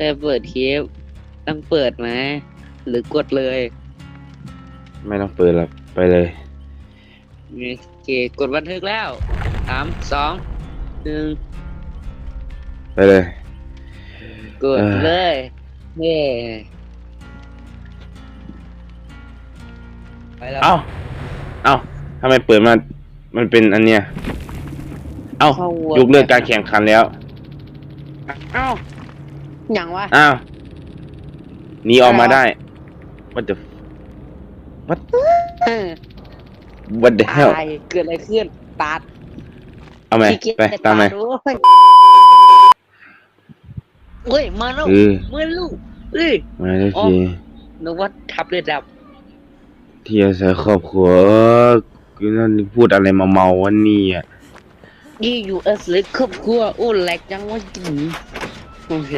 แค่เปิดคลิปต้องเปิดไหมหรือกดเลย ไม่ต้องเปิดหรอกไปเลย โอเคกดบันทึกแล้วสามสองหนึ่งไปเลย กดเออเลยเย่ไปแล้วเอ้า เอ้าทำไมเปิดมา มันเป็นอันเนี้ย เอ้าเข้าวัวยกเลิกการแข่งขันแล้ว เอ้า อย่างวะ อ้าวหนีออกมาได้ what the what เออ what the hell ตายเกิดอะไรขึ้นตัดเอาไหมขี้เกียจไปจะตามไหมตัดโอ้ยเฮ้ย มาแล้วเออมาลูกเอ้ย มาแล้วอ๋อ ทีนึกว่าทับเลยดับ ที่อาศัยครอบครัวเออกูนั่นพูดอะไรมาเมาวันนี้อะยี่ยูเอสเลยครอบครัวโอ้แหลกจังวะจิ๋ง โอเค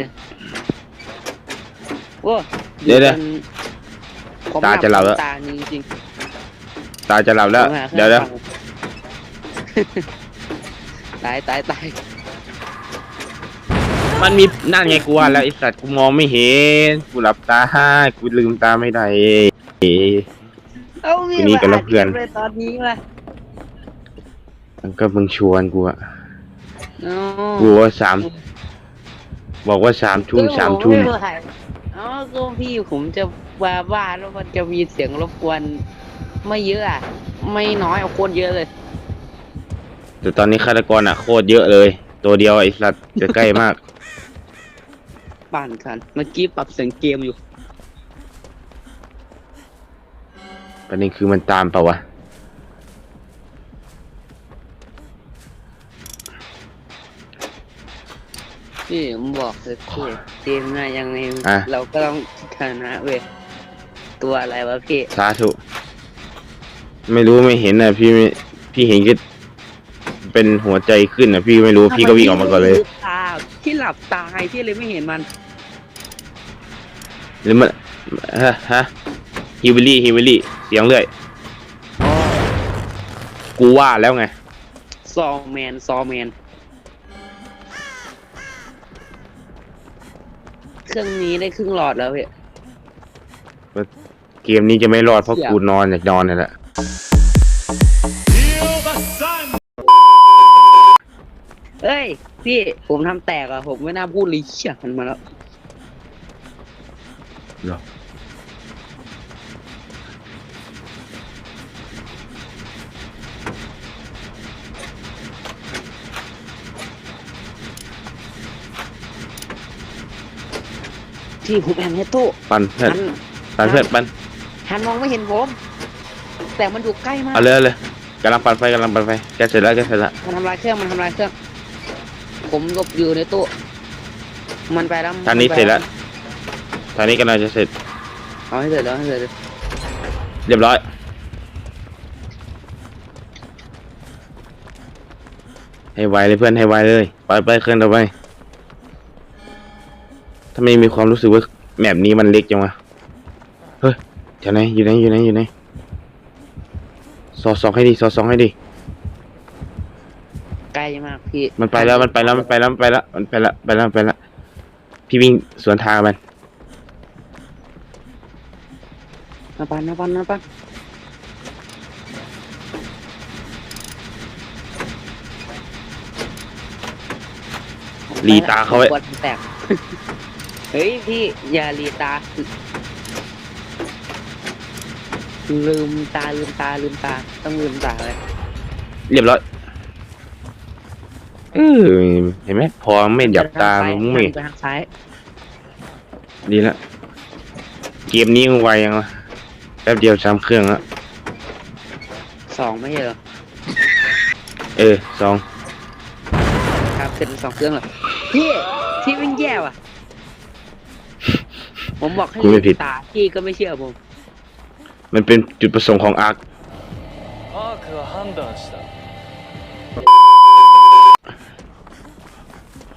โอ้เดี๋ยวเดี๋ยวผมตาจะหลับแล้ว ตาจริงตาจะหลับๆแล้ว ผมหาครื่องเดี๋ยวเดี๋ยวฟังตายตายตายมันมีนั่นไงกูว่าแล้วไอสัตว์กูมองไม่เห็น กูหลับตากูลืมตาไม่ได้เอ๊ะเอ้ามีทีนี้กันแล้วมาเพื่อนดคลิปเลยตอนนี้ล่ะมันก็มึงชวนกูอะอ๋อกูว่าสาม บอกว่าสามทุ่มสามทุ่มไเป็นไรอ๋อก็พี่ผมจะว่าว่าแล้วมันจะมีเสียงรบกวนไม่เยอะอะไม่น้อยเอาโคตรเยอะเลย แต่ตอนนี้ฆาตกรอะโคตรเยอะเลย ตัวเดียวไอสัตว์จะใกล้มากป่านกันเมื่อกี้ปรับเสียงเกมอยู่ประเด็นคือมันตามเปล่าวะ พี่ผมบอกเลยพี่เกมหน้ายังไงอะ เราก็ต้องชนะเว้ยตัวอะไรวะพี่สาธุ ไม่รู้ไม่เห็นนะพี่ไม่พี่เห็นก็เป็นหัวใจขึ้นนะพี่ไม่รู้พี่ก็วิ่งออกมาก่อนเลย ตาที่หลับตาไงที่เลยไม่เห็นมันหรือมันฮะฮะฮิวิลี่ฮิวิลี่เสียงเรื่อย อ๋อกูว่าแล้วไง ซอแมนซอแมน เครื่องนี้ได้ครึ่งหลอดแล้วพี่ เกมนี้จะไม่รอดเพราะเสี่ยกูนอนอยากนอนนี่แหละ เอ้ย พี่ผมทำแตกอะผมไม่น่าพูดเลยเชี่ยมันมาแล้ว เหรอ ที่ผมแอนให้ตู้ปันเพื่อนหันปันเพื่อนปันหันมองไม่เห็นผมแต่มันอยู่ใกล้มากเอาเลยเอาเลยกำลังปันไฟกำลังปันไฟแกเสร็จแล้วแกเสร็จแล้วมันทำลายเครื่องมันทำลายเครื่อง ผมหลบอยู่ในตู้มันไปแล้วทางนี้เสร็จแล้วทางนี้กำลังจะเสร็จเอาให้เสร็จแล้วให้เสร็จเลยเรียบร้อยให้ไวเลยเพื่อนให้ไวเลยไปไปเครื่องต่อไปทำไมมีความรู้สึกว่าแมปนี้มันเล็กจังวะ เฮ้ยเดี๋ยวไหนอยู่ไหนอยู่ไหนอยู่ไหนสอดส่องให้ดีสอดส่องให้ดี ใกล้มากพี่มันไปแล้วมันไปแล้วมันไปแล้วมันไปแล้วมันไปแล้วไปแล้วไปแล้วพี่วิ่งสวนทางมันนาปันนาปันนาปันรีตาเขาไว้ ปวดแตก เฮ้ยพี่อย่ารีตา ลืมตาลืมตาลืมตา ต้องลืมตาเลยเรียบร้อยเออเห็นไหมพอไม่หยับตามึงไม่ไปทางซ้ายดีแล้วเกมนี้มึงไวยังวะแป๊บเดียวซ้ำเครื่องแล้วสองไม่ใช่เหรอเออสองครับเป็นสองเครื่องเหรอพี่พี่วิ่งแย่ว่ะ ผมบอกให้ กูไม่ผิด ตาพี่ก็ไม่เชื่อผม มันเป็นจุดประสงค์ของอาร์ค アークは判断した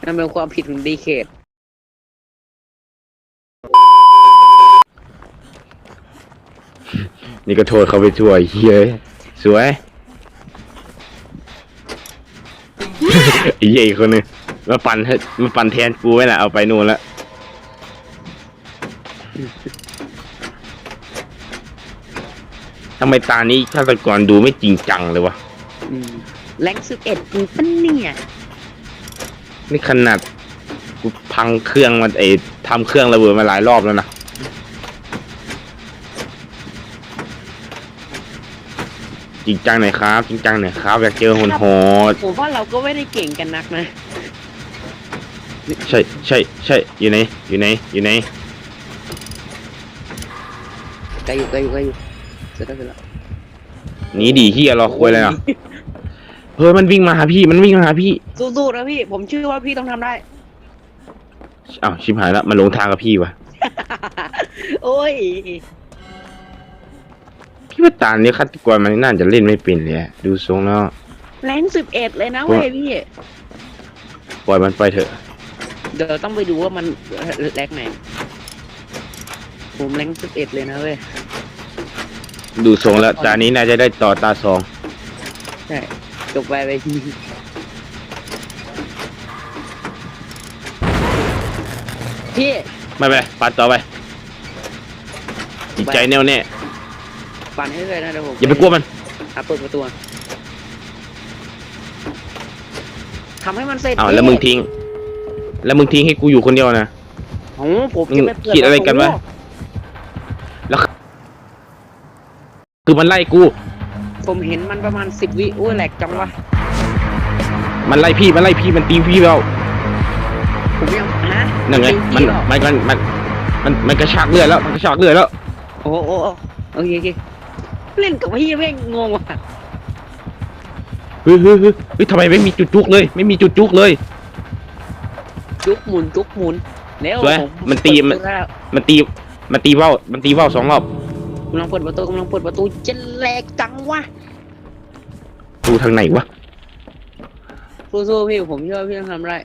นั่นเป็นความผิดของดีเคท นี่ก็โทษเขาไปทั่วไอ้เฮ้ยสวย ไอ้เหี้ยอีกคนนึงมาปั่นให้มาปั่นแทนกูไว้แหละเอาไปนู่นละ ทำไมตานี้ฆาตกรดูไม่จริงจังเลยวะอืมแรงสิบเอ็ดจริงปะเนี่ยนี่ขนาดกูพังเครื่องมันเอทำเครื่องระเบิดมาหลายรอบแล้วนะจริงจังหน่อยครับ จริงจังหน่อยครับอยากเจอโหดโหดผมว่าเราก็ไม่ได้เก่งกันนักนะ ใช่ใช่ใช่อยู่ไหนอยู่ไหนอยู่ไหน ไกลอยู่ไกลอยู่ไกลอยู่เสร็จแล้วเสร็จแล้วหนีดีที่รอคุยเลยอะเฮ้ยมันวิ่งมาหาพี่มันวิ่งมาหาพี่สู้ๆนะพี่ ผมเชื่อว่าพี่ต้องทำได้ อ้าวชิบหายแล้วมันหลงทางกับพี่วะโอ้ยพี่ว่าตาเนี้ยฆาตกรมันน่าจะเล่นไม่เป็นเลยอะดูทรงแล้วแรงสิบเอ็ดเลยนะเว้ยพี่ ปล่อยมันไปเถอะ เดี๋ยวต้องไปดูว่ามันแรงไหน ผมแรงสิบเอ็ดเลยนะเว้ย ดูทรงแล้วตานี้น่าจะได้ต่อตาสองใช่จบไปไปทีพี่ไม่เป็นไรปัดต่อไปจิตใจแน่วแน่ปั่นให้เลยนะเดี๋ยวผมอย่าไปกลัวมัน อะเปิดประตูอะทำให้มันเสร็จอ้าวดิแล้วมึงทิ้ง แล้วมึงทิ้งให้กูอยู่คนเดียวนะ โอ้ผมจะไม่เปิดคิดอะไรกันวะ คือมันไล่กู ผมเห็นมันประมาณสิบวิอุ้ยแหลกจังวะ มันไล่พี่ มันไล่พี่ มันตีพี่เราผมยังฮะนั่นไง มันตีเหรอมันมันมัน มันมันกระชากเลือดแล้ว มันกระชากเลือดแล้ว โอ้โหโอ้โหโอเคโอเคเล่นกับพี่แม่งงงว่ะเฮ้ยเฮ้ยเฮ้ยเฮ้ยทำไมไม่มีจุดจุกเลย ไม่มีจุดจุกเลย จุกหมุนจุกหมุนแล้วสวยผมันตีมันเปิดประแล้วมันตี มันตีว่าวมันตีว่าวสองรอบกำลังเปิดประตูกำลังเปิดประตูจะแหลกจังวะดูทางไหนวะสู้ๆพี่ผมเชื่อว่าพี่ต้องทำได้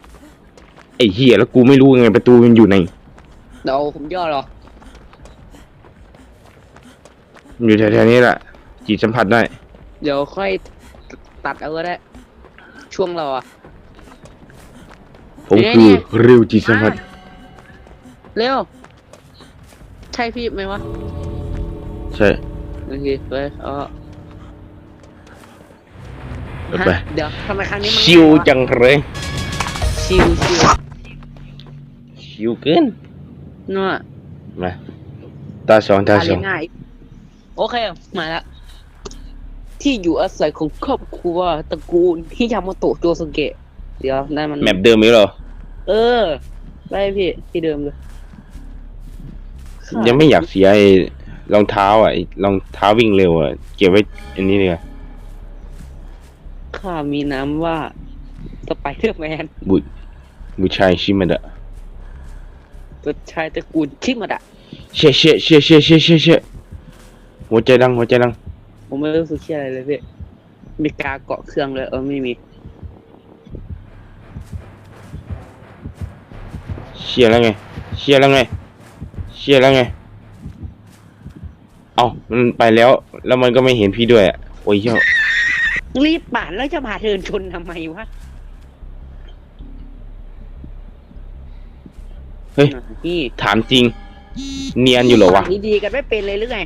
ไอ้เหี้ยแล้วกูไม่รู้ยังไงประตูมันอยู่ไหนเดี๋ยวผมย่อหรอมันอยู่แถวๆนี้แหละจิตสัมผัสได้เดี๋ยวค่อยตัดเอาก็ได้ ช่วงเราอะ ผมเนี่ยคือเนี่ยเร็วจิตสัมผัส เร็วใช่พี่ไหมวะใช่โอเคไปเออเดี๋ยวไปฮะเดี๋ยวทำไมครั้งนี้มันชิวจังเลยชิวชิวชิวเกินเนาะมาตาสองตาสเรีอยงนง่ายโอเคมาแล้วที่อยู่อาศัยของครอบครัวตระกูลที่ยามาโตะโจสุเกะ เดี๋ยวได้มัน แมปเดิมไหมเหรอ เออ ได้พี่ที่เดิมเลย ยังไม่อยากเสียไอ้รองเท้าอะไอ้รองเท้าวิ่งเร็วอะเก็บไว้อันนี้เลยข้ามีน้ำว่าสไปเดอร์แมนบุบุชัยชิมันดะตัวชายตระกูลชิมาดะเชี่ยเชี่ยเชี่ยเชี่ยเชี่ยเชี่ยเชี่ยหัวใจดังหัวใจดังผมไม่รู้สึกเชื่ออะไรเลยพี่มีกาเกาะเครื่องเลยเออไม่มีเชี่ยแล้วไงเชี่ยแล้วไง เชี่ยแล้วไง เอามันไปแล้ว แล้วมันก็ไม่เห็นพี่ด้วยอะ โอ้ยเหี้ยรีบป่านแล้วจะพาเดินชนทำไมวะเฮ้ย นี่ถามจริง เนียนอยู่เหรอวะฝั่งนี้ดีกันไม่เป็นเลยหรือไง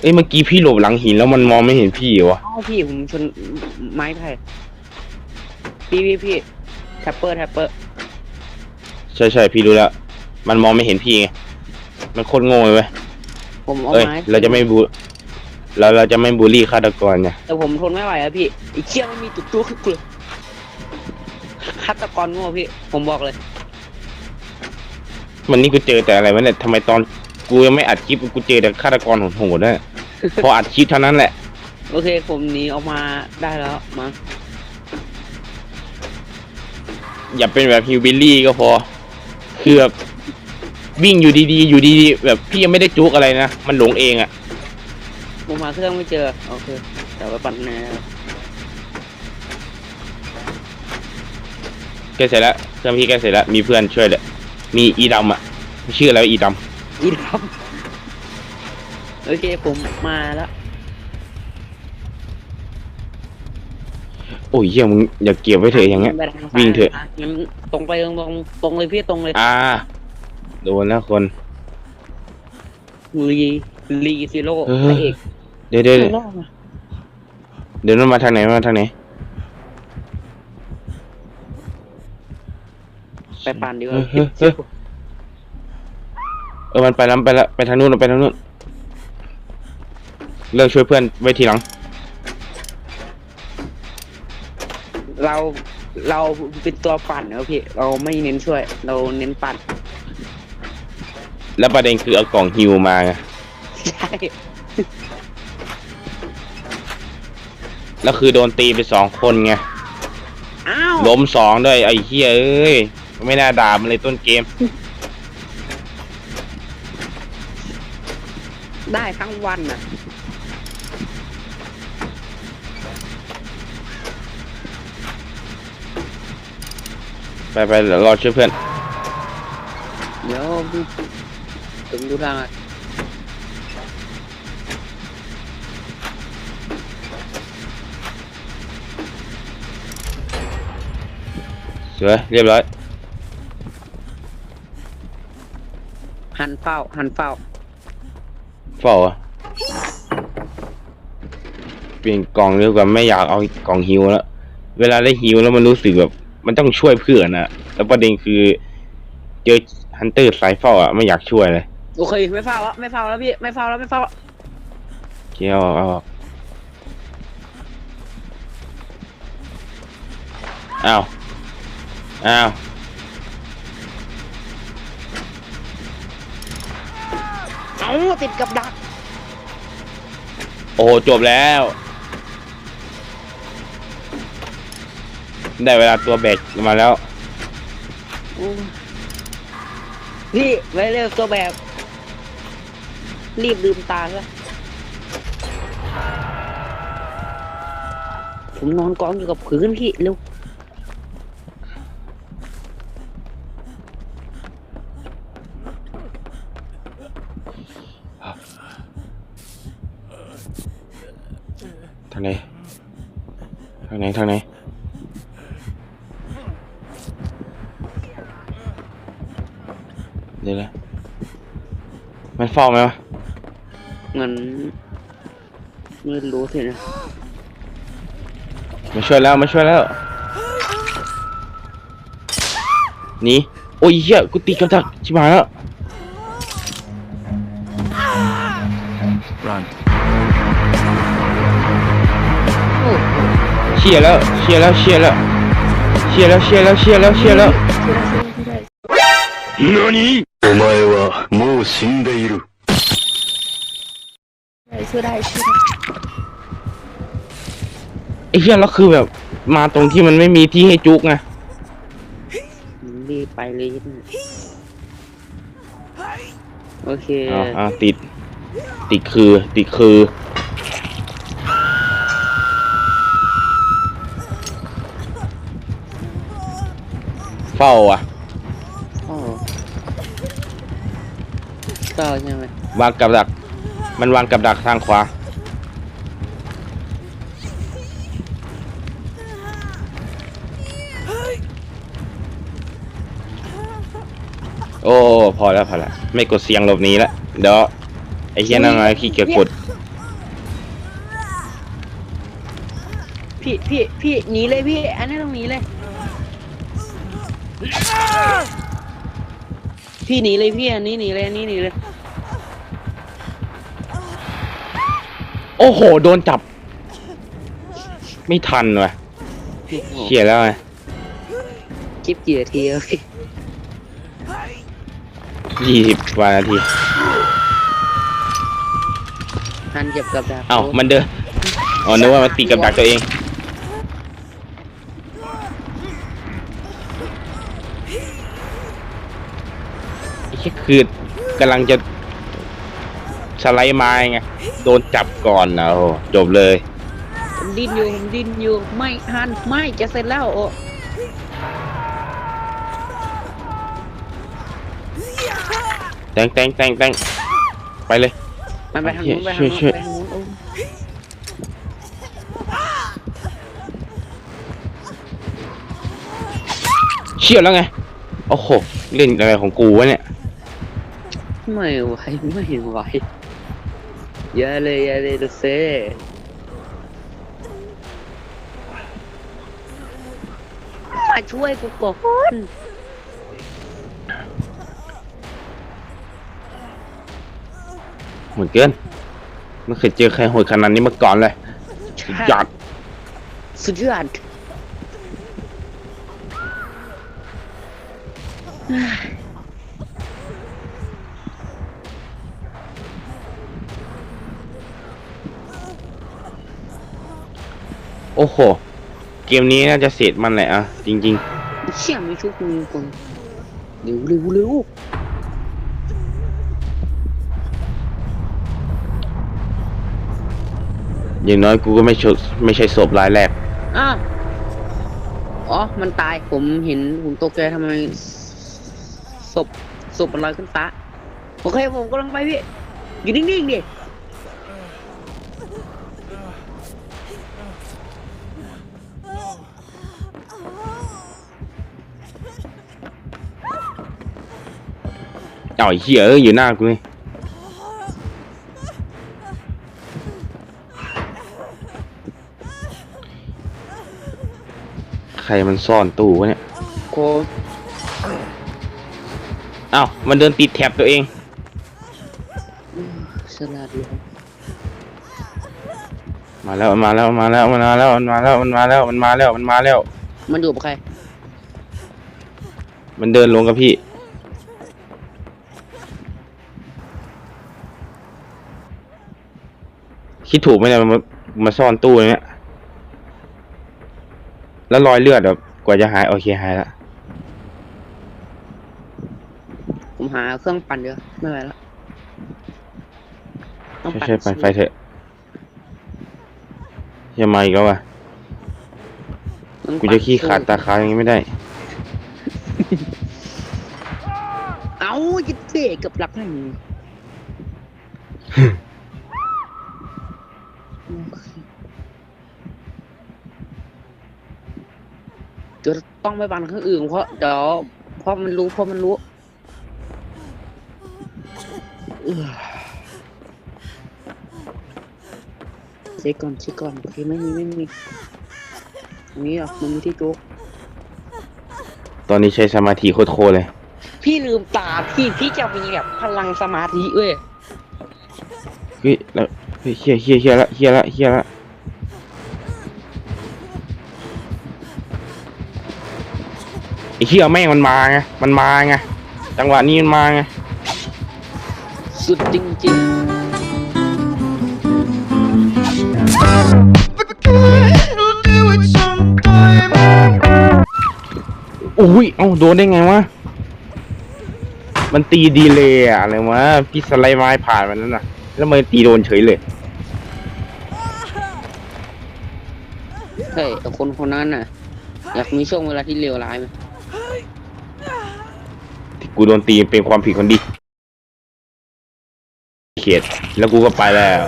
เอ้ยเมื่อกี้พี่หลบหลังหินแล้วมันมองไม่เห็นพี่เหรอวะ เอ้าพี่ผมชนไม้ไผ่พี่พี่พี่แท็ปเปอร์แท็ปเปอร์ ใช่ใช่พี่รู้แล้ว มันมองไม่เห็นพี่ไงมันโคตรโง่เลยเว้ยผมเอาเอ้ยไม้เราจะไม่บูเราเราจะไม่บูลลี่ฆาตกรเนี่ยแต่ผมทนไม่ไหวอะพี่ไอ้เชี่ยไม่มีตุ๊กตุ๊กเลยฆาตกรโง่พี่ ผมบอกเลย วันนี้กูเจอแต่อะไรวะเนี่ยทำไมตอนกูยังไม่อัดคลิปกูเจอแต่ฆาตกรโหดๆนะพออัดคลิปเท่านั้นแหละ โอเค ผมหนีออกมาได้แล้วมาอย่าเป็นแบบฮิวบิลลี่ก็พอ คือแบบ วิ่งอยู่ดีๆ อยู่ดีๆ แบบพี่ยังไม่ได้จุกอะไรนะ มันหลงเองอะ่ะผมหาเครื่องไม่เจอโอเคแต่ว่าปั่นแนวแกเสร็จแล้วเครื่องพี่แกเสร็จแล้ว มีเพื่อนช่วยเลยมีอีดำอะชื่ออะไรวะอีดอีดำโอเคผมมาแล้วำโอ้ยเหี้ยมึงอย่าเก็บไว้เถอะอย่างเงี้ยไปทางซ้ายวิ่งเถอะ งั้นตรงไปตรงตรงตรงเลยพี่ตรงเลย อ่า โดนแล้วคนลีลีซิโร่เออ พระเอกเดี๋ยวเดี๋ยวเดี๋ยวข้างนอกอะเดี๋ยวมันมาทางไหนมาทางไหนไปปั่นดีกว่าเฮ้ยเฮ้ยเฮ้ยเออมันไปแล้วไปแล้วไปทางนู้นไปทางนู้นเลิกช่วยเพื่อนไว้ทีหลัง เราเราเป็นตัวปั่นเนอะพี่ เราไม่เน้นช่วย เราเน้นปั่น แล้วประเด็นคือเอากล่องฮิวมาไงใช่แล้วคือโดนตีไปสองคนไงอ้าวล้มสองด้วยไอ้เหี้ยเอ้ยไม่น่าด่ามันเลยต้นเกม ได้ทั้งวันน่ะ ไปไปเดี๋ยวรอช่วยเพื่อน เดี๋ยวถึงดูทางอะสวยเรียบร้อย หันเฝ้า หันเฝ้า เฝ้าอะเปลี่ยนกล่องดีกว่าไม่อยากเอากล่องฮิวแล้ว เวลาได้ฮิวแล้วมันรู้สึกแบบ มันต้องช่วยเพื่อนอะแล้วประเด็นคือ เจอ ฮันเตอร์สายเฝ้าอะไม่อยากช่วยเลยโอเคไม่เฝ้าแล้วไม่เฝ้าแล้วพี่ไม่เฝ้าแล้วไม่เฝ้าแล้วเกี่ยวเอาออกอ้าวอ้าวเอ้าติดกับดักโอ้โหจบแล้ว ได้เวลาตัวแบกมาแล้ว พี่ไว้เร็วตัวแบบ รีบลืมตาซะผมนอนกองอยู่กับพื้นพี่เร็วทางไหนทางไหนทางไหน ดี๋ยวนะมันเฝ้าไหมวะเงินไม่รู้สินะมาช่วยแล้วมาช่วยแล้วหนีโอ้ยเหี้ยกูตีกับดักชิบหายแล้ว Run. โอ้โหเชียร์แล้วเชียร์แล้วเชียร์แล้วเชียร์แล้วเชียร์แล้วเชียร์แล้วเชียร์แล้ว何お前はもう死んでいる。 ช่วยได้ช่วยได้ ไอ้เหี้ยแล้วคือแบบ มาตรงที่มันไม่มีที่ให้จุกไง รีบไปเลยโอเค อ้าวอ้าวติด ติดคือ ติดคือ เฝ้าอ่ะ ก็ใช่ไหมวางกับดัก มันวางกับดักทางขวา โอ้ พอแล้วพอแล้วไม่กดเสียงหลบหนี้แล้วเดี๋ยวไอ้เหี้ยนั่นไงขี้เกียจกด พี่พี่พี่หนีเลยพี่อันนี้ต้องหนีเลย พี่หนีเลยพี่อันนี้หนีเลยอันนี้หนีเลย โอ้โห โดนจับ ไม่ทันว่ะเขียแล้วไงคลิปกี่นาทีแล้วพี่ยี่สิบกว่านาทีหันเจ็บกับดักเอ้ามันเดินอ๋อนึกว่ามันตีกับดักตัวเอง ไอ้แค่คือกำลังจะ สไลด์ไม้ไงโดนจับก่อนนะโอ้โหจบเลยผมดิ้นอยู่ผมดิ้นอยู่ไม่หันไม่จะเสร็จแล้วโอ้แตงแตงแตงแตงไปเลย มันไปทางนู้นไปทางช่วยนู้นช่วยไปทางนู้นโอ้เชี่ยแล้วไง โอ้โห เล่นอะไรของกูวะเนี่ย ไม่ไหวไม่ไหว อย่าเลยอย่าเลยเซมาช่วยกูก่อนเหมือนเกินไม่เคยเจอใครโหดขนาดนี้มาก่อนเลยสุดยอดสุดย โอ้โห เกมนี้น่าจะเสร็จมันแหละอะ จริง เชี่ยไม่ชุบมึงก่อนเร็วเร็วเร็วๆ อย่างน้อยกูก็ไม่ชดไม่ใช่ศพรายแรกอะอ๋อ มันตายผมเห็นผมตกใจทำไมศพศพมันลอยขึ้นฟ้าโอเคผมกำลังไปพี่อยู่นิ่งๆดิ อ้าไอ้เหี้ยเอ้ยอยู่หน้ากูเลยใครมันซ่อนตู้วะเนี่ยโคเอ้ามันเดินติดแท็บตัวเองฉลาดเลยมาแล้วมันมาแล้วมันมาแล้วมันมาแล้วมันมาแล้วมันมาแล้วมันมาแล้วมันมาแล้ว มันอยู่กับใคร มันเดินลงกับพี่ คิดถูกไหมเนี่ยมันมามาซ่อนตู้เนี่ยแล้วรอยเลือดแบบกว่าจะหาย โอเคหายละผมหาเครื่องปั่นเดี๋ยวไม่ไหวแล้วต้องใช่ปั่นใช่ไปไฟเถอะอย่ามาอีกแล้วว่ะต้องกูปั่นจะขี้ขาดตาค้างอย่างนี้ไม่ได้ เอ้าจะเตะกับหลักให้มึงโอเค เดี๋ยวต้องไปปั่นเครื่องอื่นเพราะเดี๋ยวเพราะมันรู้เพราะมันรู้เอื้อเช็คก่อนเช็คก่อนโอเคไม่มีไม่มีมีเหรอมันมีที่โจ๊กตอนนี้ใช้สมาธิโคตรๆเลย พี่ลืมตาพี่พี่จะมีแบบพลังสมาธิเว้ยเฮ้ยแล้วเฮ้ยเฮียเฮียเฮียละเฮียละเฮียละ ไอ้เฮียแม่งมันมาไง มันมาไง จังหวะนี้มันมาไง สุดจริงอุ้ย เอ้าโดนได้ไงวะ มันตีดีเลยอะอะไรวะ พี่สไลด์ไม้ผ่านมันนั่นน่ะ แล้วมันตีโดนเฉยเลยๆเฮ้ยแต่คนคนนั้นน่ะ อยากมีช่วงเวลาที่เลวร้ายไหมที่ กูโดนตีเป็นความผิดคนดีเขียดแล้วกูก็ไปแล้ว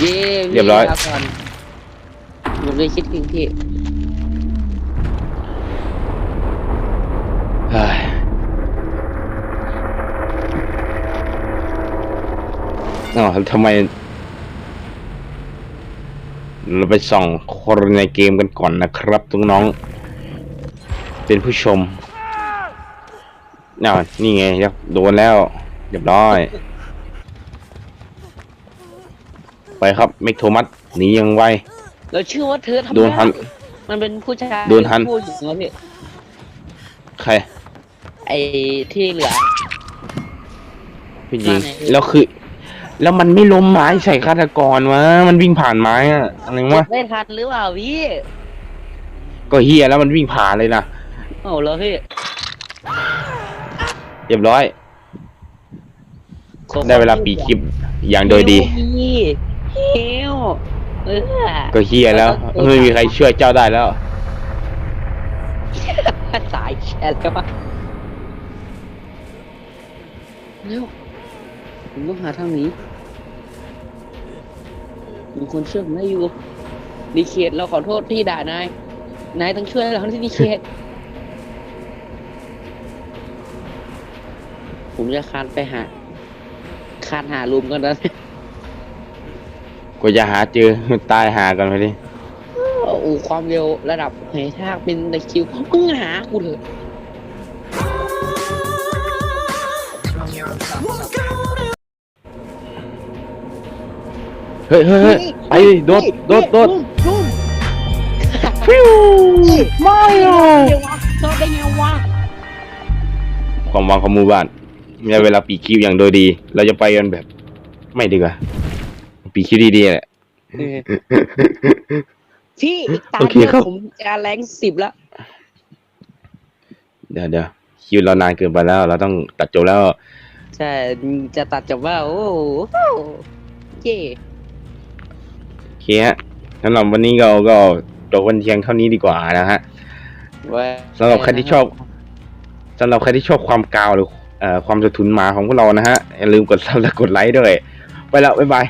เย้เรียบร้อยมีลาก่อนผมเลยคิดถึงพี่เฮ้ยอ๋อทำไม เราไปส่องคนในเกมกันก่อนนะครับทุกน้อง เป็นผู้ชม น่านี่ไงยักโดนแล้วเรียบร้อย ไปครับเมกโทมัสหนียังไว เราเชื่อว่าเธอทำโดนหันได้มันเป็นผู้ชายโดนหัน ผู้หญิงวะพี่ใคร ไอ้ที่เหลือ พี่ยิง มาไหน แล้วคือ แล้วมันไม่ล้มไม้ใส่ฆาตกรวะ มันวิ่งผ่านไม้อะอะไรวะ ไม่ทันหรือเปล่าพี่ก็เฮียแล้วมันวิ่งผ่านเลยนะ โอ้แล้วพี่ เรียบร้อยขอได้เวลาปีคลิปอย่างโดยดีเฮลเออก็เฮียแล้วไม่มีใครช่วยเจ้าได้แล้ว สายแชร์แล้วปะเร็วผมต้องหาทางหนีมีคนเชื่อผมได้อยู่ดีเคทเราขอโทษที่ด่านาย นายต้องช่วยเราที่ดีเคท ผมจะคานไปหาคานหาลุมกันแล้วกว่าจะหาเจอ ตายหากันไปดิโอ้โหความเร็วระดับเหยทากเป็นตะคริวมึงหากูเถอะเฮ้ยเฮ้ยเฮ้ยไปดิโดดโดดโดดลุมฟิวไม่ลุอะมเดี๋ยววะโดดได้ไงวะความหวังของหมู่บ้าน ในเวลาปีคิวอย่างโดยดี เราจะไปกันแบบ ไม่ดีกว่า ปีคิวดีๆแหละ เออพี่อีกตาโอเคเดียวครับ ผมจะแรงสิบแล้ว เดี๋ยวเดี๋ยวคิวเรานานเกินไปแล้ว เราต้องตัดจบแล้ว ใช่ จะตัดจบว่า โอ้โหเย่โอเคฮะสำหรับวันนี้เราก็จบวันเทียงเท่านี้ดีกว่านะฮะว่าสำหรับใครที่ชอบสำหรับใครที่ชอบความกาวหรือเอ่อ ความสะทุนหมาของพวกเรานะฮะอย่าลืมกดซับและกดไลค์ด้วย ไปแล้ว บ๊ายบาย